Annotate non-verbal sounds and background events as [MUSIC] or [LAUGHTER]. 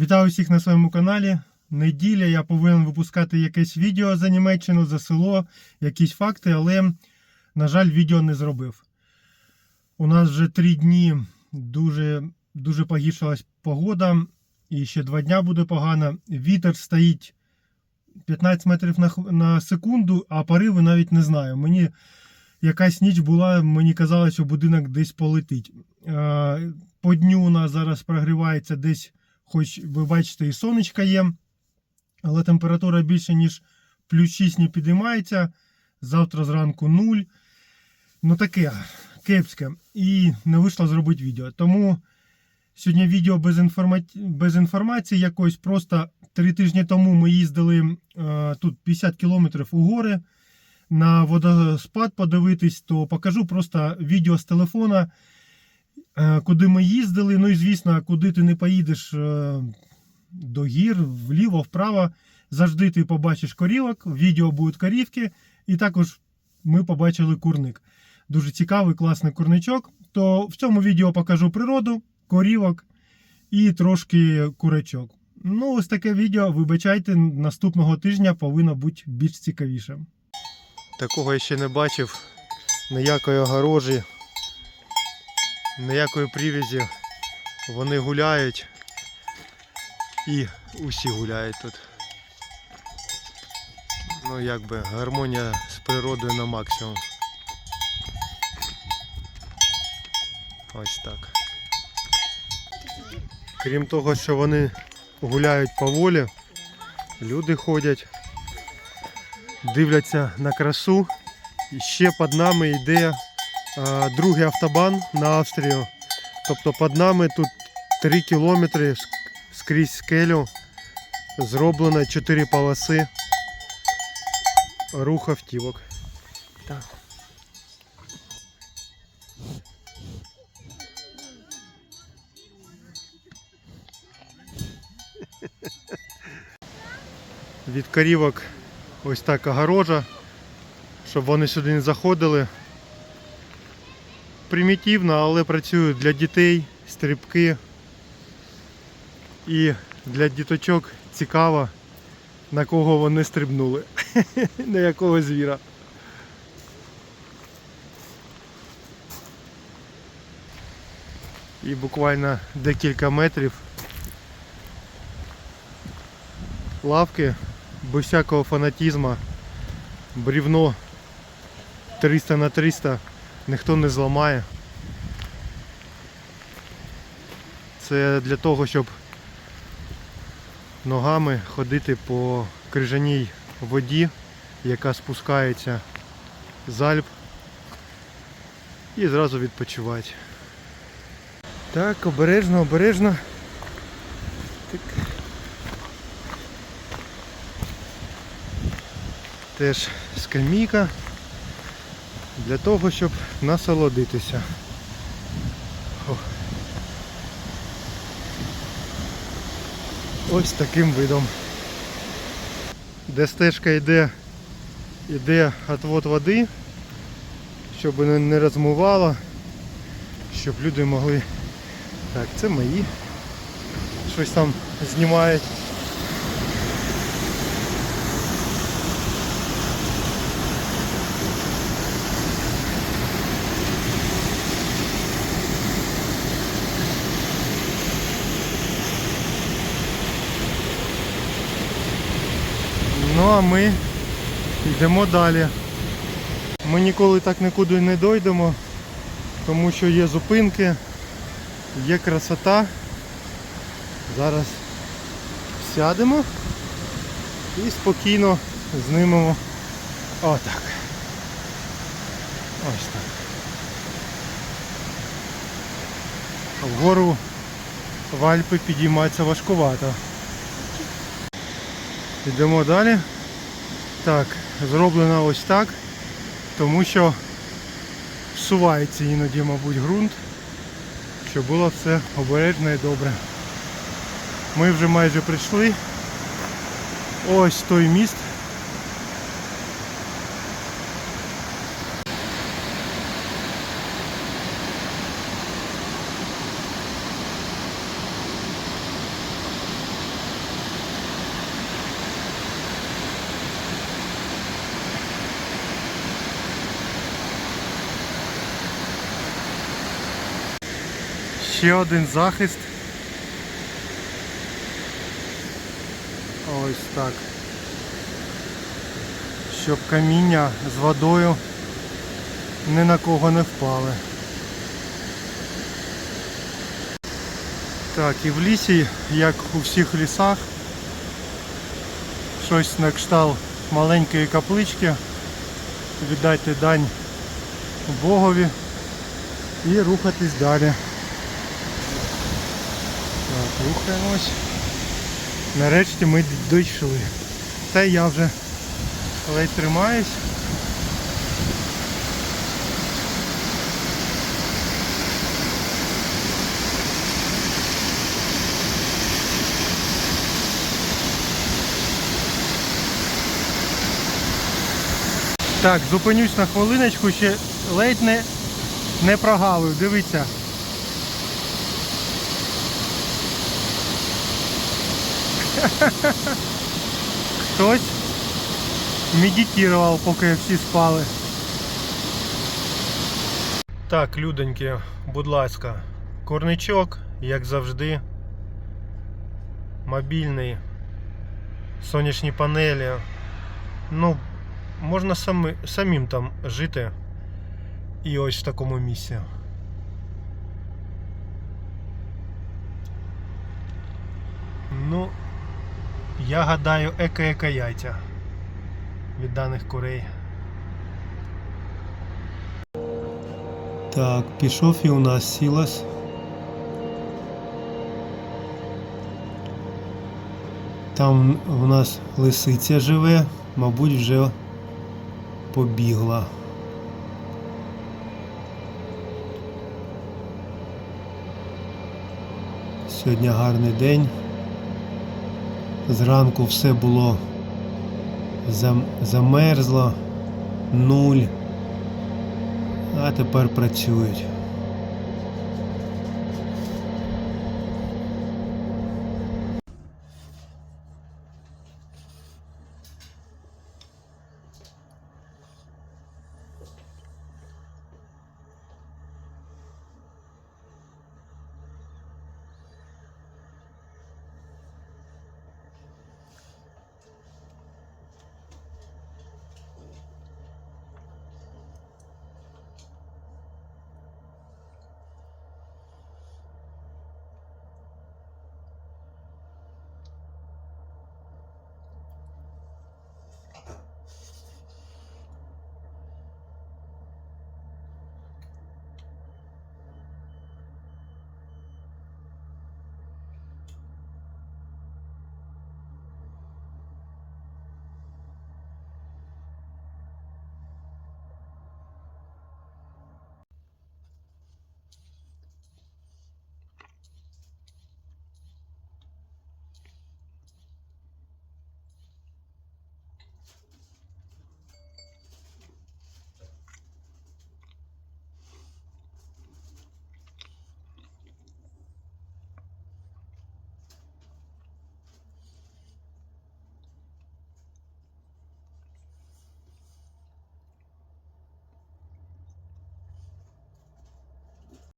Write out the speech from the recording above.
Вітаю всіх на своєму каналі. Неділя я повинен випускати якесь відео за Німеччину, за село, якісь факти, але, на жаль, відео не зробив. У нас вже три дні дуже, дуже погіршилась погода, і ще два дня буде погано. Вітер стоїть 15 метрів на, на секунду, а пориви навіть не знаю. Мені якась ніч була, мені казалось, що будинок десь полетить. Е, По дню у нас зараз прогрівається десь хоч ви бачите, і сонечка є, але температура більше, ніж плюс 6 не підіймається. Завтра зранку 0. Ну таке кепське. І не вийшло зробити відео. Тому сьогодні відео без, інформа... без інформації якось. Просто три тижні тому ми їздили е, тут 50 кілометрів у гори. На водоспад подивитись, то покажу просто відео з телефона куди ми їздили. Ну і звісно, куди ти не поїдеш е, до гір, вліво, вправо. Завжди ти побачиш корівок, в відео будуть корівки, і також ми побачили курник. Дуже цікавий, класний курничок. То в цьому відео покажу природу, корівок і трошки курочок. Ну, ось таке відео, вибачайте, наступного тижня повинно бути більш цікавіше. Такого я ще не бачив. Ніякої огорожі, ніякої привязі. Вони гуляють і усі гуляють тут. Ну, якби гармонія з природою на максимум. Ось так. Крім того, що вони гуляють поволі, люди ходять, дивляться на красу. І ще під нами йде другий автобан на Австрію. Тобто під нами тут 3 кілометри скрізь скелю. Зроблено 4 полоси рух автівок. Так. Від корівок ось так огорожа, щоб вони сюди не заходили. Примітивно, але працюють для дітей, стрибки. І для діточок цікаво, на кого вони стрибнули. [LAUGHS] на якого звіра. І буквально декілька метрів лавки без всякого фанатізму, брівно 300 на 300 ніхто не зламає. Це для того, щоб ногами ходити по крижаній воді, яка спускається з Альп і зразу відпочивати. Так, обережно, обережно. Так. Теж скамійка для того, щоб насолодитися. Ось таким видом. Де стежка йде, йде отвод води, щоб не- розмивало, щоб люди могли. Так, це мої. Щось там знімають. Ну а ми йдемо далі. Ми ніколи так нікуди не дойдемо, тому що є зупинки, є красота. Зараз сядемо і спокійно знимемо отак. Ось так. Вгору в Альпи підійматися важкувато. Йдемо далі. Так, зроблено ось так, тому що всувається іноді, мабуть, ґрунт, щоб було все обережно і добре. Ми вже майже прийшли. Ось той міст. Ще один захист. Ось так. Щоб каміння з водою ні на кого не впали. Так, і в лісі, як у всіх лісах, щось на кшталт маленької каплички, віддати дань Богові і рухатись далі. Рухаємось. Нарешті ми дійшли. Й я вже ледь тримаюсь. Так, зупинюсь на хвилиночку, ще ледь не, не прогавив. Дивіться. [LAUGHS] Хтось медитував, поки всі спали. Так, людоньки, будь ласка, корничок, як завжди. Мобільний, сонячні панелі. Ну, можна самі, самим там жити. І ось в такому місці. Ну, я гадаю, еко-еко яйця від даних курей. Так, пішов і у нас сілась. Там у нас лисиця живе, мабуть, вже побігла. Сьогодні гарний день. Зранку все було зам- замерзло, нуль, а тепер працюють.